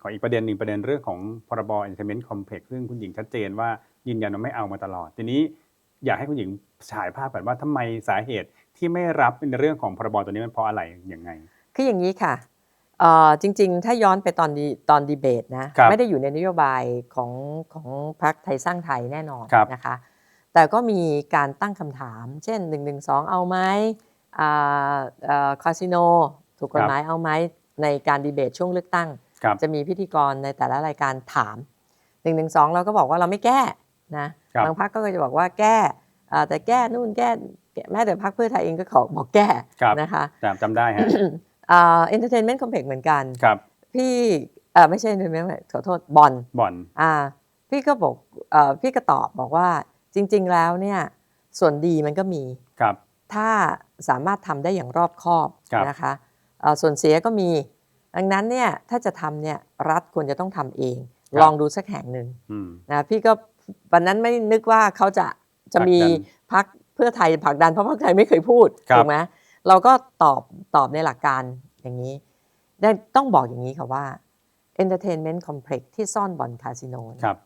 ขออีกประเด็นหนึ่งประเด็นเรื่องของพรบ Entertainment Complex ซึ่งคุณหญิงชัดเจนว่ายืนยันว่าไม่เอามาตลอด ทีนี้อยากให้คุณหญิงฉายภาพแบบว่าทำไมสาเหตุที่ไม่รับในเรื่องของพรบตัวนี้มันเพราะอะไรอย่างไง คืออย่างนี้ค่ะเอ่อจริง ๆ ถ้าย้อนไปตอนดีตอนดีเบตนะครับไม่ได้อยู่ในนโยบายของของพรรคไทยสร้างไทยแน่นอนครับนะคะ แต่ก็มีการตั้งคำถาม เช่น 1 1 2 เอาไหมอ่าเอ่อคาสิโนถูกกฎหมายเอาไหมในการดีเบตช่วงเลือกตั้งครับ จะมีพิธีกรในแต่ละรายการถาม1นึเราก็บอกว่าเราไม่แก้นะครับบางพักก็จะบอกว่าแก้อ่าแต่แก้นู่นแก้แม้แต่พักเพื่อไทยเองก็ขอบอกแก้ครับนะคะจำจำได้ฮะอ่า entertainment complex เหมือนกันครับพี่เอ่อไม่ใช่ entertainment ขอโทษบอลบ่อนอ่าพี่ก็บอกเอ่อพี่ก็ตอบบอกว่าจริง ๆ แล้วเนี่ยส่วนดีมันก็มีครับถ้าสามารถทำได้อย่างรอบคอบครับนะคะเอ่อส่วนเสียก็มี ดังนั้นเนี่ยถ้าจะทำเนี่ยรัฐควรจะต้องทำเอง ลองดูสักแห่งหนึ่งอืมนะพี่ก็วันนั้นไม่นึกว่าเขาจะจะมีผลักดันพักเพื่อไทยผลักดันเพราะพรรคไทยไม่เคยพูดครับถูกไหมเราก็ตอบตอบในหลักการอย่างนี้ได้ต้องบอกอย่างนี้ค่ะว่า entertainment complex ที่ซ่อนบ่อนคาสิโนเนี่ยครับ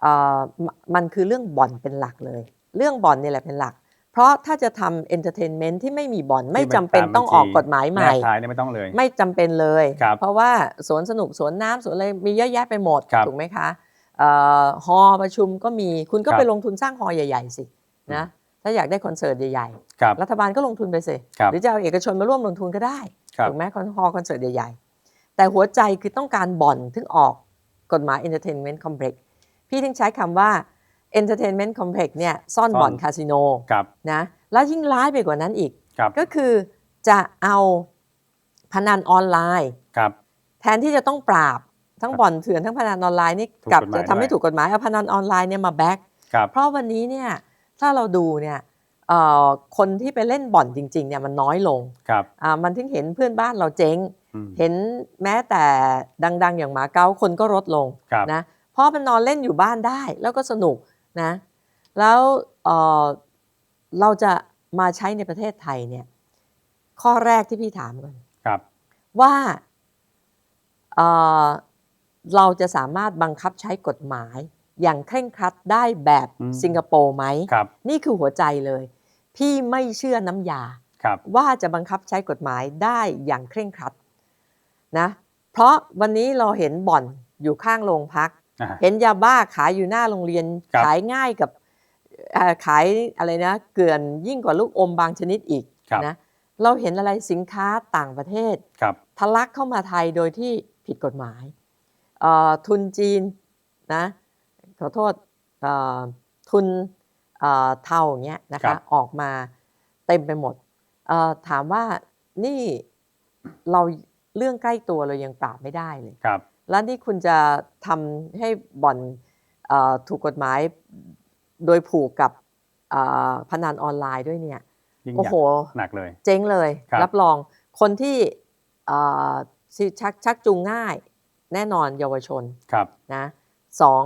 เอ่อมมันคือเรื่องบ่อนเป็นหลักเลย เรื่องบ่อนนี่แหละเป็นหลัก เพราะถ้าจะทำ entertainment ที่ไม่มีบ่อนไม่จำเป็นต้องออกกฎหมายใหม่แนบท้ายเนี่ยไม่ต้องเลย ไม่จำเป็นเลยครับเพราะว่าสวนสนุกสวนน้ำสวนอะไรมีเยอะแยะไปหมดครับถูกไหมคะเอ่อฮอประชุมก็มีคุณก็ครับไปลงทุนสร้างฮอใหญ่ ๆ สินะถ้าอยากได้คอนเสิร์ตใหญ่ครับๆรัฐบาลก็ลงทุนไปสิครับหรือจะเอาเอกชนมาร่วมลงทุนก็ได้ครับถูกไหมคอนฮอคอนเสิร์ตใหญ่ๆ แต่หัวใจคือต้องการบ่อนถึงออกกฎหมาย Entertainment Complex พี่ถึงใช้คำว่า Entertainment Complex เนี่ยซ่อนบ่อนซ่อนคาสิโนครับนะแล้วยิ่งร้ายไปกว่านั้นอีกครับก็คือจะเอาพนันออนไลน์ครับแทนที่จะต้องปราบทั้งบ่อนเถื่อนทั้งพนันออนไลน์นี่ถูกกลับกฎหมายจะทำให้ด้วยถูกกฎหมายเอาพนันออนไลน์เนี่ยมาแบ็กครับเพราะวันนี้เนี่ยถ้าเราดูเนี่ยเอ่อคนที่ไปเล่นบ่อนจริงๆเนี่ยมันน้อยลงครับอ่ามันถึงเห็นเพื่อนบ้านเราเจ๊งอืมเห็นแม้แต่ดัง ๆ อย่างหมาเก๊าคนก็ลดลงครับนะเพราะมันนอนเล่นอยู่บ้านได้แล้วก็สนุก นะแล้วเอ่อเราจะมาใช้ในประเทศไทยเนี่ยข้อแรกที่พี่ถามก่อนครับ ว่าเอ่อเราจะสามารถบังคับใช้กฎหมายอย่างเคร่งครัดได้แบบอืมสิงคโปร์ไหมครับนี่คือหัวใจเลย พี่ไม่เชื่อน้ำยาครับว่าจะบังคับใช้กฎหมายได้อย่างเคร่งครัดนะเพราะวันนี้เราเห็นบ่อนอยู่ข้างโรงพักอ่า เห็นยาบ้าขายอยู่หน้าโรงเรียนครับขายง่ายกับเอ่อขายอะไรนะ เกลื่อนยิ่งกว่าลูกอมบางชนิดอีกครับนะเราเห็นอะไรสินค้าต่างประเทศครับทะลักเข้ามาไทยโดยที่ผิดกฎหมายเอ่อทุนจีนนะขอโทษเอ่อทุนเอ่อเทาอย่างเงี้ยนะครัคะบออกมาเต็มไปหมดเอ่อถามว่านี่เราเรื่องใกล้ตัวเรายังปราบไม่ได้เลยครับ แล้วนี่คุณจะทำให้บ่อนเอ่อถูกกฎหมายโดยผูกกับเอ่อพนันออนไลน์ด้วยเนี่ยยิ่งโอ้ใหญ่โหหนักเลย เจ๊งเลยครับรับรองคนที่เอ่อที่ชักชักจูงง่ายแน่นอนเยาวชนครับนะสอง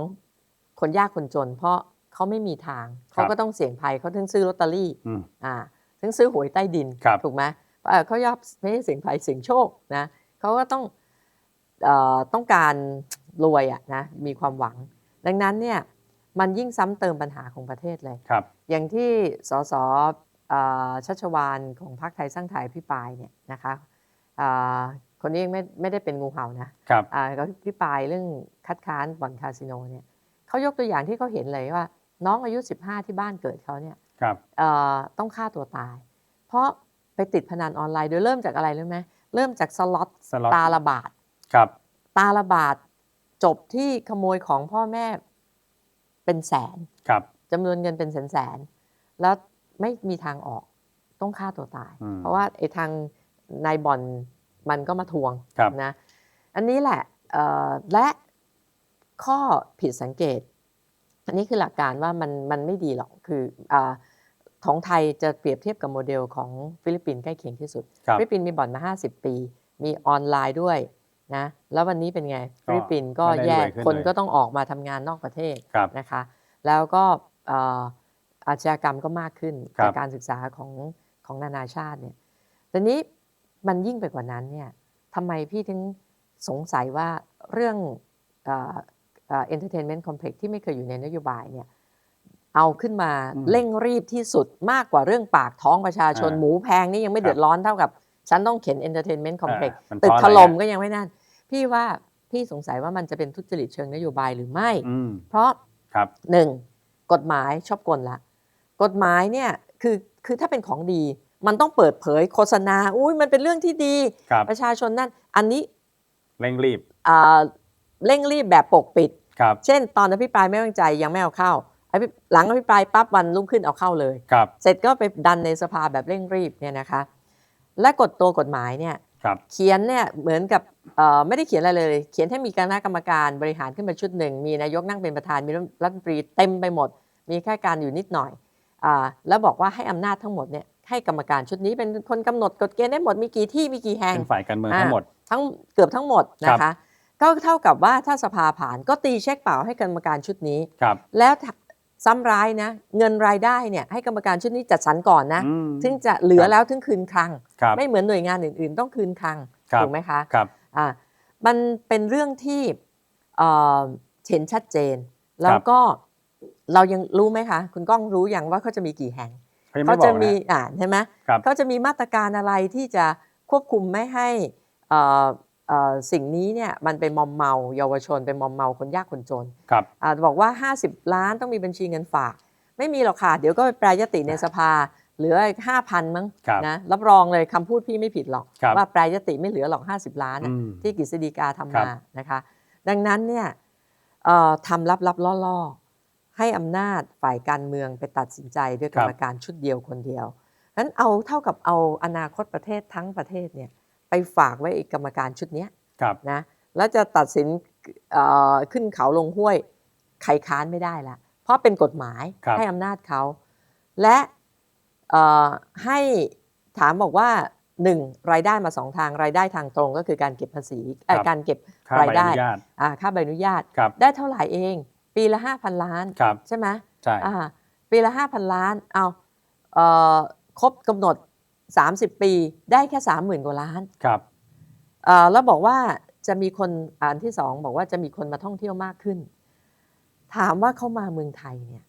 คนยากคนจน เพราะเขาไม่มีทาง เขาก็ต้องเสี่ยงภัยเขาถึงซื้อลอตเตอรี่อืมอ่าถึงซื้อหวยใต้ดินครับถูกไหมเอ่อเขายอบไม่ใช่เสี่ยงภัยเสี่ยงโชคนะเขาก็ต้องเอ่อ ต้องการรวยอะนะมีความหวัง ดังนั้นเนี่ยมันยิ่งซ้ำเติมปัญหาของประเทศเลย ครับ อย่างที่สสเอ่อชัชวานของพรรคไทยสร้างไทยพิปรายเนี่ยนะคะอ่าคนนี้ยังไม่ไม่ได้เป็นงูเห่านะครับอ่าเขาพิปรายเรื่องคัดค้านบ่อนคาสิโนเนี่ยเขายกตัวอย่างที่เขาเห็นเลยว่า น้องอายุ 15 ที่บ้านเกิดเขาเนี่ยครับเอ่อต้องฆ่าตัวตาย เพราะไปติดพนันออนไลน์โดยเริ่มจากอะไรรู้ไหมเริ่มจากสล็อตสล็อต ตาละบาท ครับ ตาละบาทจบที่ขโมยของพ่อแม่เป็นแสนครับจำนวนเงินเป็นแสนแสนๆแล้วไม่มีทางออกต้องฆ่าตัวตายอืมเพราะว่าไอ้ทางนายบอลมันก็มาทวงครับนะอันนี้แหละเอ่อและข้อผิดสังเกต อันนี้คือหลักการว่ามันมันไม่ดีหรอกคืออาของไทยจะเปรียบเทียบกับโมเดลของฟิลิปปินส์ใกล้เคียงที่สุดครับฟิลิปปินส์มีบ่อนมา 50 ปี มีออนไลน์ด้วย นะแล้ววันนี้เป็นไงฟิลิปปินส์ก็ไม่ได้แย่รวยขึ้นคนเลยก็ต้องออกมาทำงานนอกประเทศครับนะคะ แล้วก็เอ่ออาชญากรรมก็มากขึ้นครับจากการศึกษาของของนานาชาติเนี่ยแต่นี้มันยิ่งไปกว่านั้นเนี่ยทำไมพี่ถึงสงสัยว่าเรื่องเอ่อเอ่อ entertainment complex ที่ไม่เคยอยู่ในนโยบายเนี่ยเอาขึ้นมาอืมเร่งรีบที่สุดมากกว่าเรื่องปากท้องประชาชนอ่าหมูแพงนี่ยังไม่ครับเดือดร้อนเท่ากับ ฉันต้องเข็น entertainment complex อ่ามันเพตึกราะถอะไรล่มฮะก็ยังไม่นั่น พี่ว่าพี่สงสัยว่ามันจะเป็นทุจริตเชิงนโยบายหรือไม่ อืมเพราะครับ หนึ่งกฎหมายชอบกลละ กฎหมายเนี่ยคือคือถ้าเป็นของดี มันต้องเปิดเผยโฆษณาอุ้ยมันเป็นเรื่องที่ดี ครับประชาชนนั่นอันนี้เร่งรีบอ่าเร่งรีบแบบปกปิด ครับเช่น ตอนอภิปรายไม่ไว้วางใจยังไม่เอาเข้าอภิหลังอภิปรายปั๊บวันรุ่งขึ้นเอาเข้าเลย ครับ เสร็จก็ไปดันในสภาแบบเร่งรีบเนี่ยนะคะ และกฎตัวกฎหมายเนี่ยครับ เขียนเนี่ยเหมือนกับเอ่อไม่ได้เขียนอะไรเลย เขียนให้มีคณะกรรมการบริหารขึ้นมาชุดหนึ่ง มีนายกนั่งเป็นประธาน มีรัฐมนตรีเต็มไปหมด มีแค่การอยู่นิดหน่อยอาแล้วบอกว่าให้อำนาจทั้งหมดเนี่ยให้กรรมการชุดนี้เป็นคนกำหนดกฎเกณฑ์ได้หมด มีกี่ที่มีกี่แห่งเป็นฝ่ายการเมืองทั้งหมด ทั้งเกือบทั้งหมดนะครัคะบก็เท่ากับว่าถ้าสภาผ่านก็ตีเช็คเปล่าให้กรรมการชุดนี้ครับแล้ว ซ้ำร้ายนะ เงินรายได้เนี่ยให้กรรมการชุดนี้จัดสรรก่อนนะอืมถึงจะเหลือครับแล้วถึงคืนคลังครับไม่เหมือนหน่วยงานอื่น ๆ ต้องคืนคลังครับถูกไหมคะครับอ่ามันเป็นเรื่องที่เอ่อเห็นชัดเจน แล้วก็เรายังรู้ไหมคะ คุณก้องรู้อย่างว่าเขาจะมีกี่แห่งเขายังเขาไม่บจะอกมีนะอ่าใช่ไหมครับเขาจะมีมาตรการอะไรที่จะควบคุมไม่ให้เอ่อเอ่อ สิ่งนี้เนี่ยมันเป็นมอมเมาเยาวชนเป็นมอมเมาคนยากคนจนครับอาบอกว่า 50 ล้านต้องมีบัญชีเงินฝาก ไม่มีหรอกค่ะเดี๋ยวก็ไปแปรยติในสภาเหลืออีก5,000มั้งครับนะรับรองเลยคำพูดพี่ไม่ผิดหรอกครับว่าแปรยติไม่เหลือหรอก 50 ล้านอืน่ะมที่กฤษฎีกาทำครัมาบนะคะ ดังนั้นเนี่ยเอ่อทำลับลับล่อล่อๆให้อำนาจฝ่ายการเมืองไปตัดสินใจด้วยกรรมการชุดเดียวคนเดียวนั้นเอาเท่ากับเอาอนาคตประเทศทั้งประเทศเนี่ย ไปฝากไว้อีกกรรมการชุดเนี้ยครับนะแล้วจะตัดสินเอ่อขึ้นเขาลงห้วยใครค้านไม่ได้ละเพราะเป็นกฎหมายครับให้อำนาจเขา และเอ่อให้ถามบอกว่าหนึ่งรายได้มาสองทางรายได้ทางตรงก็คือการเก็บภาษีเอ่อการเก็บค่ารายใบอได้นุญาตอ่าค่าใบอนุญาตครับได้เท่าไหร่เอง ปีละ5,000ล้านครับใช่ไหมใช่อ่าปีละ5,000ล้านเอาเอ่อครบกำหนด 30 ปีได้แค่ 30,000 กว่าล้านครับเอ่อแล้วบอกว่าจะมีคนอันที่สองบอกว่าจะมีคนมาท่องเที่ยวมากขึ้น ถามว่าเขามาเมืองไทยเนี่ย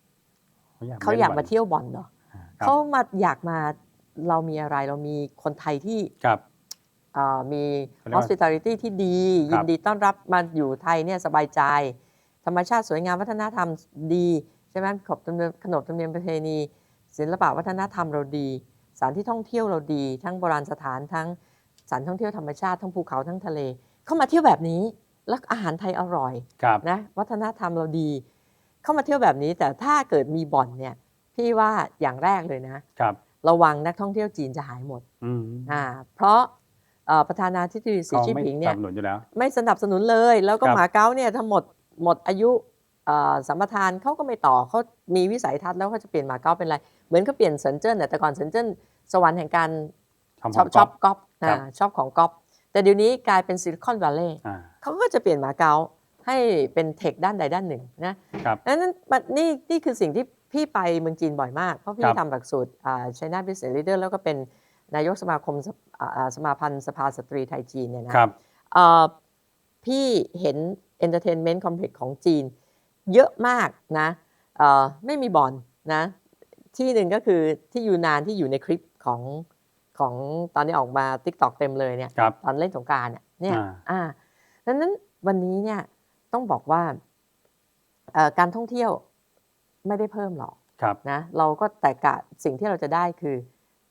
เขาอยากมาเที่ยวบ่อนเหรอครับเขามาอยากมาเรามีอะไรเรามีคนไทยที่ครับเอ่อมีเขาเรียกว่า hospitality ที่ดีครัยิบนดีต้อนรับมาอยู่ไทยเนี่ยสบายใจ ธรรมชาติสวยงามวัฒนธรรมดี ใช่ไหมขบธรรมเนียมขนบธรรมเนียมประเพณีศิลปะวัฒนธรรมเราดีส ถานที่ท่องเที่ยวเราดี ทั้งโบราณสถานทั้งสถานท่องเที่ยวธรรมชาติทั้งภูเขาทั้งทะเล เข้ามาเที่ยวแบบนี้แล้วอาหารไทยอร่อยครับนะวัฒนธรรมเราดี เข้ามาเที่ยวแบบนี้แต่ถ้าเกิดมีบ่อนเนี่ยพี่ว่าอย่างแรกเลยนะครับ ระวังนักท่องเที่ยวจีนจะหายหมดอืมอ่าเพราะเอ่อประธานาธิบดีสีเขาจิ้นไม่ผิงสเนี่นัยบสนุนอยู่แล้ว ไม่สนับสนุนเลย แล้วก็ครับ หมาเก๊าเนี่ยทั้งหมดหมดอายุเอ่อสัมปทานเขาก็ไม่ต่อเขามีวิสัยทัศน์แล้วเขาจะเปลี่ยนหมาเก๊าเป็นอะไร เหมือนเขาเปลี่ยนเซินเจิ้นน่ะแต่ก่อนเซินเจิ้น สวรรค์แห่งการทำชอบขชงอบก๊อปครัอ่าบชอบของก๊อปแต่เดี๋ยวนี้กลายเป็นซิลิคอนวัลเลย์อ่าเขาก็จะเปลี่ยนหมาเก๊าให้เป็นเทคด้านใดด้านหนึ่งนะครับนั้นมันนี่นี่คือสิ่งที่พี่ไปเมืองจีนบ่อยมาก เพราะคพี่รับทำหลักสูตรอ่า China Business Leader แล้วก็เป็นนายกสมาคมสอ่าอ่าสมาพันธ์สภาสตรีไทยจีนเนี่ยนะครับเอ่อพี่เห็น Entertainment Complex ของจีน เยอะมากนะเอ่อไม่มีบ่อนนะที่หนึ่งก็คือที่ยูนานที่อยู่ในคลิป ของของตอนนี้ออกมา TikTok เต็มเลยเนี่ยครับตอนเล่นสงกรารเนี่ยเนี่ยอ่าอ่าดังนั้นวันนี้เนี่ยต้องบอกว่าเอ่อการท่องเที่ยวไม่ได้เพิ่มหรอกครับนะเราก็แต่กะสิ่งที่เราจะได้คือ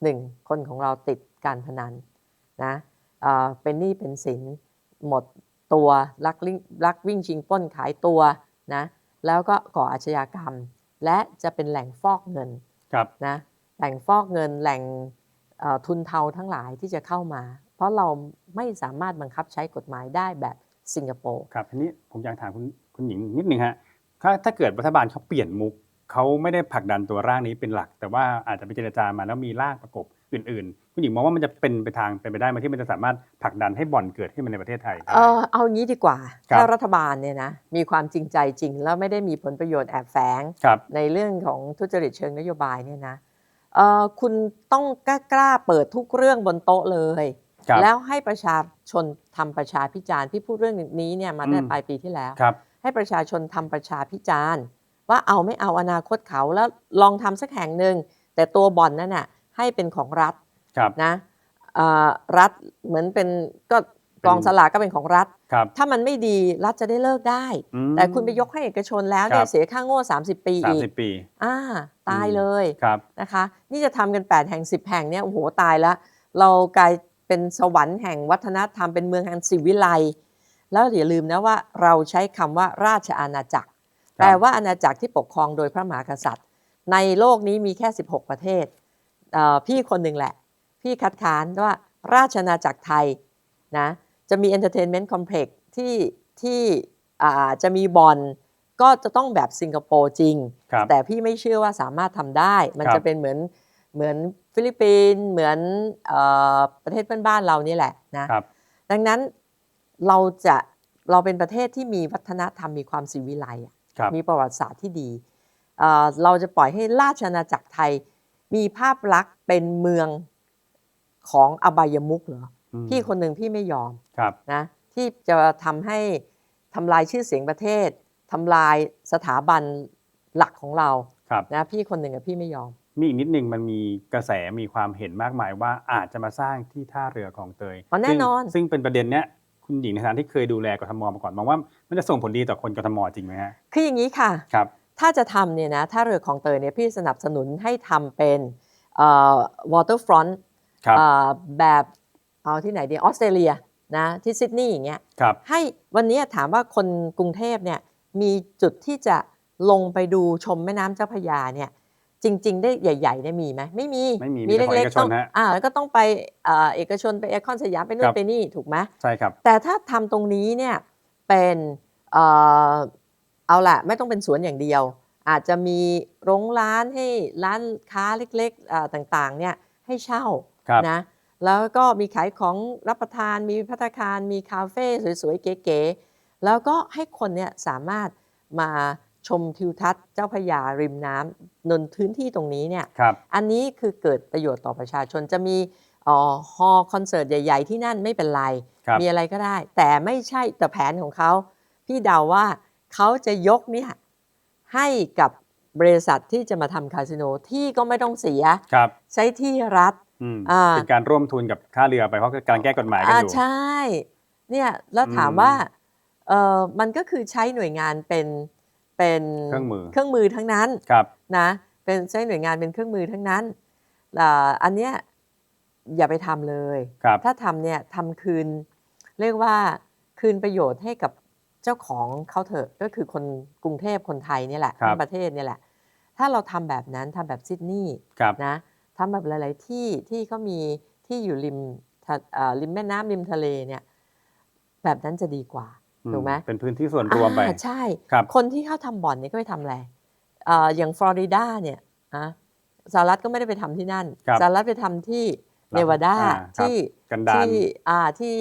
หนึ่งคนของเราติดการพนันนะเอ่อเป็นหนี้เป็นสินหมดตัวลักลิ่งลักวิ่งชิงปล้นขายตัวนะแล้วก็ก่ออาชญากรรม และจะเป็นแหล่งฟอกเงินครับนะ แหล่งฟอกเงินแหล่งเอ่อทุนเทาทั้งหลายที่จะเข้ามา เพราะเราไม่สามารถบังคับใช้กฎหมายได้แบบสิงคโปร์ครับทีนี้ผมอยากถามคุณคุณหญิงนิดนึงฮะถ้าถ้าเกิดรัฐบาลเขาเปลี่ยนมุกเขาไม่ได้ผลักดันตัวร่างนี้เป็นหลัก แต่ว่าอาจจะไปเจรจามาแล้วมีร่างประกบอื่นๆ คุณหญิงมองว่ามันจะเป็นไปทางเป็นไปได้ไหมที่มันจะสามารถผลักดันให้บ่อนเกิดขึ้นมาในประเทศไทยได้เออเอางี้ดีกว่าครับถ้ารัฐบาลเนี่ยนะมีความจริงใจจริง แล้วไม่ได้มีผลประโยชน์แอบแฝงครับในเรื่องของทุจริตเชิงนโยบายเนี่ยนะเออ คุณต้องกล้ากล้าเปิดทุกเรื่องบนโต๊ะเลย ครับแล้วให้ประชาชนทำประชาพิจารณ์พี่พูดเรื่องนี้เนี่ยมาตั้งแต่อืม ปลายปีที่แล้ว ครับ ให้ประชาชนทำประชาพิจารณ์ ว่าเอาไม่เอาอนาคตเขาแล้วลองทำสักแห่งหนึ่งแต่ตัวบ่อนนั่นน่ะให้เป็นของรัฐครับ นะเอ่อรัฐเหมือนเป็นก็เป็น กองสลากก็เป็นของรัฐครับถ้ามันไม่ดีรัฐจะได้เลิกได้อืมแต่คุณไปยกให้เอกชนแล้วเนี่ครัยบเสียค่าโง่ 30 ปีสามอีกสิบปีอ่าตายเลยครับนะคะ นี่จะทำกัน 8 แห่ง 10 แห่งเนี่ยโอ้โหตายแล้ว เรากลายเป็นสวรรค์แห่งวัฒนธรรมเป็นเมืองแห่งศิวิไลย์แล้วอย่าลืมนะว่าเราใช้คำว่าราชอาณาจักรแปลว่าอาณาจักรที่ปกครองโดยพระมหากษัตริย์ ในโลกนี้มีแค่ 16 ประเทศเอ่อพี่คนหนึ่งแหละ พี่คัดค้านว่าราชอาณาจักรไทยนะ จะมี Entertainment Complex ที่ที่อ่าจะมีบอลก็จะต้องแบบสิงคโปร์จริงครับแต่พี่ไม่เชื่อว่าสามารถทำได้ มันครับจะเป็นเหมือนเหมือนฟิลิปปินส์เหมือนเออประเทศเพื่อนบ้านเรานี่แหละนะครับดังนั้นเราจะเราเป็นประเทศที่มีวัฒนธรรมมีความศิวิไลย์อะครับมีประวัติศาสตร์ที่ดีเอ่อเราจะปล่อยให้ราชอาณาจักรไทยมีภาพลักษณ์เป็นเมืองของอบายมุกเหรออืม พี่คนหนึ่งพี่ไม่ยอมครับนะที่จะทำให้ทำลายชื่อเสียงประเทศทำลายสถาบันหลักของเราครับนะพี่คนหนึ่งกับพี่ไม่ยอม มีอีกนิดนึงมันมีกระแสมีความเห็นมากมายว่าอาจจะมาสร้างที่ท่าเรือของเตยอ๋อแน่นอนซึ่งซึ่งเป็นประเด็นเนี้ยคุณหญิงในฐานะที่เคยดูแลกทมมาก่อนมองว่ามันจะส่งผลดีต่อคนกทมจริงไหมฮะคืออย่างนี้ค่ะครับถ้าจะทำเนี่ยนะถ้าเรือของเตยเนี่ยพี่สนับสนุนให้ทำเป็นเอ่อ waterfront ครับเอ่อแบบ เอาที่ไหนดีออสเตรเลียนะที่ซิดนีย์อย่างเงี้ยครับให้วันนี้ถามว่าคนกรุงเทพเนี่ยมีจุดที่จะลงไปดูชมแม่น้ำเจ้าพระยาเนี่ยจริง ๆ ได้ใหญ่ๆเนี่ยมีไหมไม่มีไม่มีมีแต่ของเล็กเอกชนๆต้องฮะอ่าแล้วก็ต้องไปเอ่อเอกชนไปไอคอนสยามไปนู่ครันบไปนี่ถูกไหมใช่ครับแต่ถ้าทำตรงนี้เนี่ยเป็นเอ่อเอาละไม่ต้องเป็นสวนอย่างเดียว อาจจะมีโรงร้านให้ร้านค้าเล็กๆเอ่อต่างๆเนี่ยให้เช่าครับนะ แล้วก็มีขายของรับประทาน มีพัตตาคาร มีคาเฟ่สวยๆ เก๋ๆ แล้วก็ให้คนเนี่ยสามารถมาชมทิวทัศน์เจ้าพระยาริมน้ำนนพื้นที่ตรงนี้เนี่ยครับอันนี้คือเกิดประโยชน์ต่อประชาชนจะมีเอ่อฮอลล์คอนเสิร์ตใหญ่ ๆ ที่นั่นไม่เป็นไรครับมีอะไรก็ได้ แต่ไม่ใช่แต่แผนของเขา พี่เดาว่าเขาจะยกเนี่ยให้กับบริษัทที่จะมาทำคาสิโนที่ก็ไม่ต้องเสียครับใช้ที่รัฐ อืมอ่า เป็นการร่วมทุนกับท่าเรือไปเพราะกำลังแก้กฎหมายกันอ่าอยู่ ใช่เนี่ยแล้วถามอืมว่าเออมันก็คือใช้หน่วยงานเป็นเป็นเครื่องมือ เครื่องมือทั้งนั้นครับ นะเป็นใช้หน่วยงานเป็นเครื่องมือทั้งนั้นอ่าอันเนี้ยอย่าไปทำเลย ครับ ถ้าทำเนี่ยทำคืน เรียกว่าคืนประโยชน์ให้กับเจ้าของเขาเถอะก็คือคนกรุงเทพคนไทยเนี่ยแหละครับ ทั้งประเทศเนี่ยแหละ ถ้าเราทำแบบนั้นทำแบบซิดนีย์ครับ นะ ทำแบบหลาย ๆ ที่ที่เขามีที่อยู่ริมทะเอ่อริมแม่น้ำริมทะเลเนี่ยแบบนั้นจะดีกว่าอืถูกไหมเป็นพื้นที่ส่วนรวมไปอ่าใช่ครับคนที่เขาทำบ่อนเนี่ยก็ไปทำอะไรเอ่ออย่างฟลอริดาเนี่ยนะสหรัฐก็ไม่ได้ไปทำที่นั่นครับสหรัฐไปทำที่เนวาดาอ่าครับที่กันดารที่อ่าที่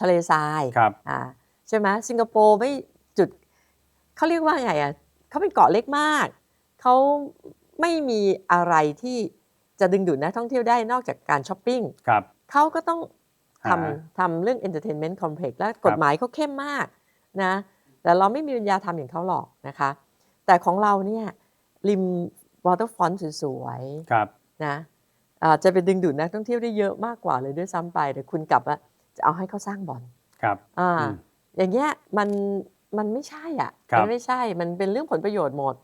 ทะเลทรายครับอ่าใช่ไหมสิงคโปร์ไม่จุดเขาเรียกว่าไงอะเขาเป็นเกาะเล็กมากเขาไม่มีอะไรที่ จะดึงดูดนักท่องเที่ยวได้นอกจากการช้อปปิ้งครับเขาก็ต้องทหาำทำเรื่อง entertainment complex และกฎหมายเขาเข้มมากนะแต่เราไม่มีปัญญาทำอย่างเขาหรอกนะคะ แต่ของเราเนี่ยริม waterfront สวยๆครับนะอ่าจะไปดึงดูดนักท่องเที่ยวได้เยอะมากกว่าเลยด้วยซ้ำไปแต่คุณกลับว่าจะเอาให้เขาสร้างบ่อนครับอ่าอืมอย่างเงี้ยมันมันไม่ใช่อะครับมันไม่ใช่มันเป็นเรื่องผลประโยชน์หมด